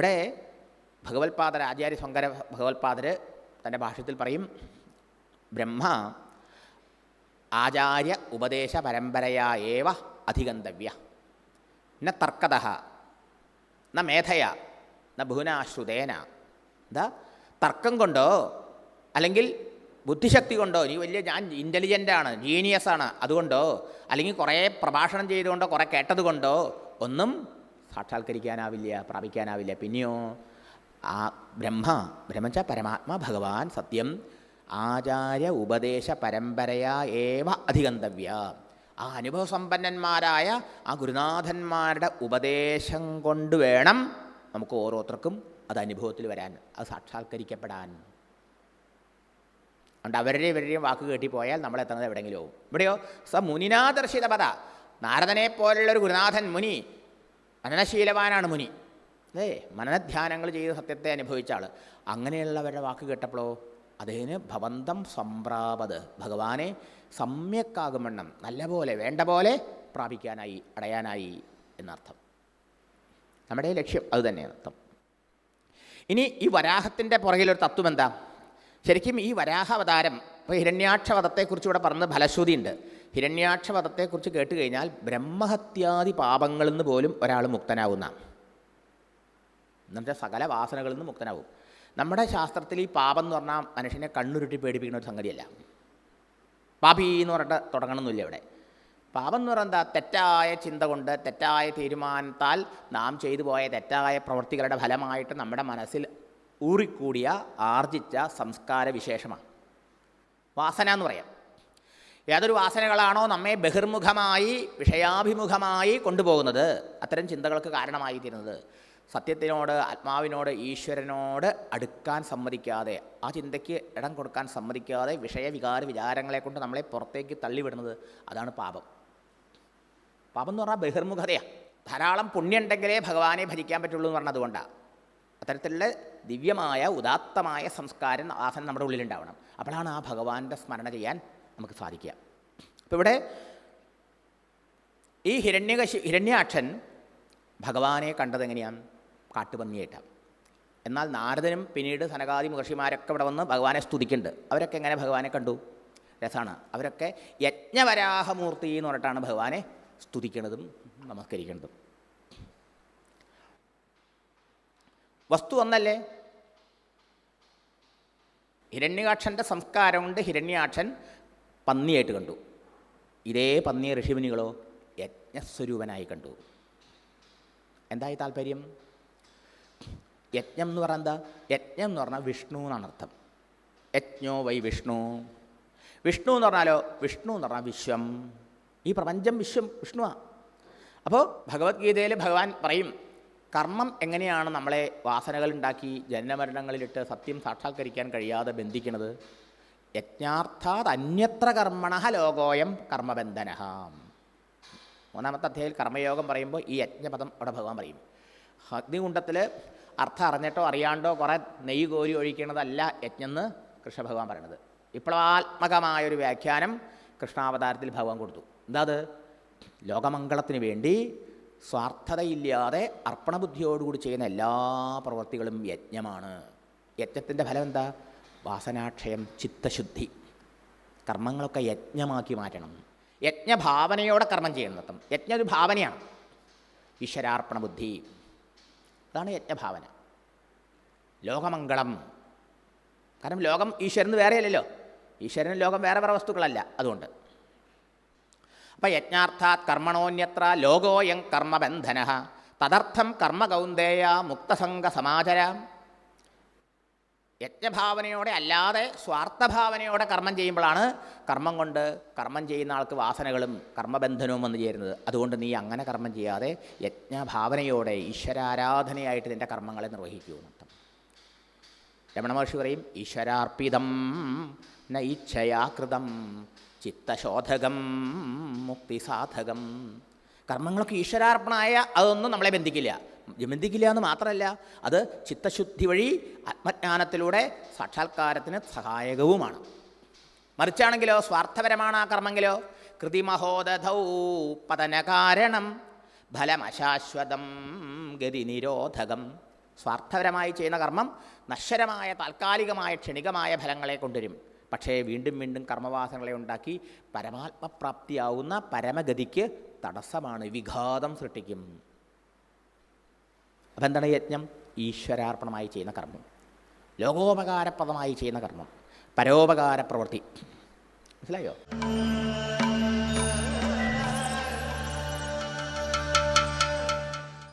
ഇവിടെ ഭഗവത്പാദർ ആചാര്യ ശങ്കര ഭഗവത്പാദർ തന്റെ ഭാഷത്തിൽ പറയും ബ്രഹ്മ ആചാര്യ ഉപദേശ പരമ്പരയാ ഏവ ന തർക്കത ന മേധയ ന ബഹുനാശ്രുതേന. എന്താ? തർക്കം കൊണ്ടോ അല്ലെങ്കിൽ ബുദ്ധിശക്തി കൊണ്ടോ? നീ വലിയ ഞാൻ ഇന്റലിജന്റാണ് ആണ് ജീനിയസ് ആണ്. അതുകൊണ്ടോ? അല്ലെങ്കിൽ കുറേ പ്രഭാഷണം ചെയ്തുകൊണ്ടോ കുറേ കേട്ടതുകൊണ്ടോ ഒന്നും സാക്ഷാത്കരിക്കാനാവില്ല പ്രാപിക്കാനാവില്ല. പിന്നെയോ ആ ബ്രഹ്മ ബ്രഹ്മച്ച പരമാത്മാ ഭഗവാൻ സത്യം. ആചാര്യ ഉപദേശ പരമ്പരയാ ഏവ അധികന്തവ്യ ആ അനുഭവസമ്പന്നന്മാരായ ആ ഗുരുനാഥന്മാരുടെ ഉപദേശം കൊണ്ട് വേണം നമുക്ക് ഓരോരുത്തർക്കും അത് അനുഭവത്തിൽ വരാൻ അത് സാക്ഷാത്കരിക്കപ്പെടാൻ. അതുകൊണ്ട് അവരുടെ ഇവരുടെയും വാക്ക് കേട്ടിപ്പോയാൽ നമ്മൾ എത്തുന്നത് എവിടെയെങ്കിലും ആവും. ഇവിടെയോ സ മുനിനാദർശിത പദ. നാരദനെ പോലുള്ള ഒരു ഗുരുനാഥൻ മുനി മനനശീലവാനാണ് മുനി. അല്ലേ മനനധ്യാനങ്ങൾ ചെയ്ത് സത്യത്തെ അനുഭവിച്ച ആൾ അങ്ങനെയുള്ളവരുടെ വാക്ക് കേട്ടപ്പോഴോ അതിന് ഭവന്തം സംപ്രാപത്. ഭഗവാനെ സമ്യക്കാകുമെണ്ണം നല്ല പോലെ വേണ്ട പോലെ പ്രാപിക്കാനായി അടയാനായി എന്നർത്ഥം. നമ്മുടെ ലക്ഷ്യം അത് തന്നെയാണ് അർത്ഥം. ഇനി ഈ വരാഹത്തിന്റെ പുറകിലൊരു തത്വം എന്താ? ശരിക്കും ഈ വരാഹാവതാരം ഇപ്പോൾ ഹിരണ്യാക്ഷവധത്തെക്കുറിച്ച് ഇവിടെ പറഞ്ഞ് ഫലശ്രുതി ഉണ്ട് ഹിരണ്യാക്ഷവധത്തെക്കുറിച്ച് കേട്ട് കഴിഞ്ഞാൽ ബ്രഹ്മഹത്യാദി പാപങ്ങളിൽ നിന്ന് പോലും ഒരാൾ മുക്തനാവുന്ന. എന്നുവെച്ചാൽ സകല വാസനകളിൽ നിന്ന് മുക്തനാവും. നമ്മുടെ ശാസ്ത്രത്തിൽ ഈ പാപം എന്ന് പറഞ്ഞാൽ മനുഷ്യനെ കണ്ണുരുട്ടി പേടിപ്പിക്കുന്ന ഒരു സംഗതിയല്ല. പാപി എന്ന് പറഞ്ഞിട്ട് തുടങ്ങണമെന്നില്ല ഇവിടെ. പാപം എന്ന് പറയുന്നത് എന്താ? തെറ്റായ ചിന്ത കൊണ്ട് തെറ്റായ തീരുമാനത്താൽ നാം ചെയ്തു പോയ തെറ്റായ പ്രവൃത്തികളുടെ ഫലമായിട്ട് നമ്മുടെ മനസ്സിൽ ഊറിക്കൂടിയ ആർജിച്ച സംസ്കാര വിശേഷമാണ് വാസന എന്ന് പറയാം. ഏതൊരു വാസനകളാണോ നമ്മെ ബഹിർമുഖമായി വിഷയാഭിമുഖമായി കൊണ്ടുപോകുന്നത്? അത്തരം ചിന്തകൾക്ക് കാരണമായി തീരുന്നത് സത്യത്തിനോട് ആത്മാവിനോട് ഈശ്വരനോട് അടുക്കാൻ സമ്മതിക്കാതെ ആ ചിന്തയ്ക്ക് ഇടം കൊടുക്കാൻ സമ്മതിക്കാതെ വിഷയവികാര വിചാരങ്ങളെ കൊണ്ട് നമ്മളെ പുറത്തേക്ക് തള്ളിവിടുന്നത് അതാണ് പാപം. പാപം എന്ന് പറഞ്ഞാൽ ബഹിർമുഖതയാണ് ധാരാളം പുണ്യമുണ്ടെങ്കിലേ ഭഗവാനെ ഭരിക്കാൻ പറ്റുള്ളൂ എന്ന് പറഞ്ഞത് അതുകൊണ്ടാണ് അത്തരത്തിലുള്ള ദിവ്യമായ ഉദാത്തമായ സംസ്കാരം ആസനം നമ്മുടെ ഉള്ളിലുണ്ടാവണം. അപ്പോഴാണ് ആ ഭഗവാന്റെ സ്മരണ ചെയ്യാൻ നമുക്ക് സാധിക്കുക അപ്പോൾ ഇവിടെ ഈ ഹിരണ്യകശി ഹിരണ്യാക്ഷൻ ഭഗവാനെ കണ്ടത് എങ്ങനെയാണ്? കാട്ടുപന്നിയായിട്ടാണ് എന്നാൽ നാരദനും പിന്നീട് സനകാദി മഹർഷിമാരൊക്കെ ഇവിടെ വന്ന് ഭഗവാനെ സ്തുതിക്കുന്നുണ്ട്. അവരൊക്കെ എങ്ങനെ ഭഗവാനെ കണ്ടു? രസമാണ് അവരൊക്കെ യജ്ഞവരാഹമൂർത്തി എന്ന് പറഞ്ഞിട്ടാണ് ഭഗവാനെ സ്തുതിക്കുന്നതും നമസ്കരിക്കുന്നതും വസ്തു ഒന്നല്ലേ? ഹിരണ്യാക്ഷന്റെ സംസ്കാരം കൊണ്ട് ഹിരണ്യാക്ഷൻ പന്നിയായിട്ട് കണ്ടു. ഇതേ പന്നിയെ ഋഷിമുനികളോ യജ്ഞസ്വരൂപനായി കണ്ടു. എന്തായി താല്പര്യം? യജ്ഞം എന്ന് പറഞ്ഞാൽ എന്താ? യജ്ഞം എന്ന് പറഞ്ഞാൽ വിഷ്ണു എന്നാണ് അർത്ഥം. യജ്ഞോ വൈ വിഷ്ണു. വിഷ്ണു എന്ന് പറഞ്ഞാലോ? വിഷ്ണു എന്ന് പറഞ്ഞാൽ വിശ്വം. ഈ പ്രപഞ്ചം വിശ്വം വിഷ്ണുവാണ് അപ്പോൾ ഭഗവത്ഗീതയിൽ ഭഗവാൻ പറയും കർമ്മം എങ്ങനെയാണ് നമ്മളെ വാസനകൾ ഉണ്ടാക്കി ജന്മമരണങ്ങളിലിട്ട് സത്യം സാക്ഷാത്കരിക്കാൻ കഴിയാതെ ബന്ധിക്കുന്നത് യജ്ഞാർത്ഥാത് അന്യത്ര കർമ്മണ ലോകോയം കർമ്മബന്ധന മൂന്നാമത്തെ അധ്യായത്തിൽ കർമ്മയോഗം പറയുമ്പോൾ ഈ യജ്ഞപദം അവിടെ ഭഗവാൻ പറയും. അഗ്നികുണ്ടത്തിൽ അർത്ഥം അറിഞ്ഞിട്ടോ അറിയാണ്ടോ കുറേ നെയ്യ് കോരി ഒഴിക്കണതല്ല യജ്ഞെന്ന് കൃഷ്ണ ഭഗവാൻ പറയണത്. വിപ്ലവാത്മകമായൊരു വ്യാഖ്യാനം കൃഷ്ണാവതാരത്തിൽ ഭഗവാൻ കൊടുത്തു. എന്താ അത് ലോകമംഗളത്തിന് വേണ്ടി സ്വാർത്ഥതയില്ലാതെ അർപ്പണബുദ്ധിയോടുകൂടി ചെയ്യുന്ന എല്ലാ പ്രവൃത്തികളും യജ്ഞമാണ്. യജ്ഞത്തിന്റെ ഫലം എന്താ? വാസനാക്ഷയം ചിത്തശുദ്ധി. കർമ്മങ്ങളൊക്കെ യജ്ഞമാക്കി മാറ്റണം. യജ്ഞഭാവനയോടെ കർമ്മം ചെയ്യുന്നതും യജ്ഞ ഒരു ഭാവനയാണ്. ഈശ്വരാർപ്പണ ബുദ്ധി അതാണ് യജ്ഞഭാവന. ലോകമംഗളം. കാരണം ലോകം ഈശ്വരന് വേറെയല്ലല്ലോ. ഈശ്വരന് ലോകം വേറെ വേറെ വസ്തുക്കളല്ല അതുകൊണ്ട്. അപ്പം യജ്ഞാർത്ഥാത് കർമ്മണോന്യത്ര ലോകോയം കർമ്മബന്ധന. തദർത്ഥം കർമ്മകൗന്ദേയ മുക്തസംഗ സമാചര യജ്ഞഭാവനയോടെ അല്ലാതെ സ്വാർത്ഥഭാവനയോടെ കർമ്മം ചെയ്യുമ്പോഴാണ് കർമ്മം കൊണ്ട് കർമ്മം ചെയ്യുന്ന ആൾക്ക് വാസനകളും കർമ്മബന്ധനവും വന്നു ചേരുന്നത്. അതുകൊണ്ട് നീ അങ്ങനെ കർമ്മം ചെയ്യാതെ യജ്ഞഭാവനയോടെ ഈശ്വരാരാധനയായിട്ട് നിന്റെ കർമ്മങ്ങളെ നിർവഹിക്കൂ എന്നർത്ഥം. രമണ മഹർഷി പറയും ഈശ്വരാർപ്പിതം ന ഇച്ഛയാകൃതം ചിത്തശോധകം മുക്തിസാധകം. കർമ്മങ്ങൾക്ക് ഈശ്വരാർപ്പണമായ അതൊന്നും നമ്മളെ ബന്ധിക്കില്ല. ബന്ധിക്കില്ല എന്ന് മാത്രമല്ല അത് ചിത്തശുദ്ധി വഴി ആത്മജ്ഞാനത്തിലൂടെ സാക്ഷാത്കാരത്തിന് സഹായകവുമാണ്. മറിച്ചാണെങ്കിലോ സ്വാർത്ഥപരമാണ് ആ കർമ്മങ്കിലോ കൃതിമഹോദധൗ പതനകാരണം ഫലമശാശ്വതം ഗതി നിരോധകം സ്വാർത്ഥപരമായി ചെയ്യുന്ന കർമ്മം നശ്വരമായ താൽക്കാലികമായ ക്ഷണികമായ ഫലങ്ങളെ കൊണ്ടുവരും. പക്ഷേ വീണ്ടും വീണ്ടും കർമ്മവാസങ്ങളെ ഉണ്ടാക്കി പരമാത്മപ്രാപ്തിയാവുന്ന പരമഗതിക്ക് തടസ്സമാണ് വിഘാതം സൃഷ്ടിക്കും. അപ്പം എന്താണ് യജ്ഞം? ഈശ്വരാർപ്പണമായി ചെയ്യുന്ന കർമ്മം. ലോകോപകാരപ്രദമായി ചെയ്യുന്ന കർമ്മം. പരോപകാര പ്രവൃത്തി മനസ്സിലായോ?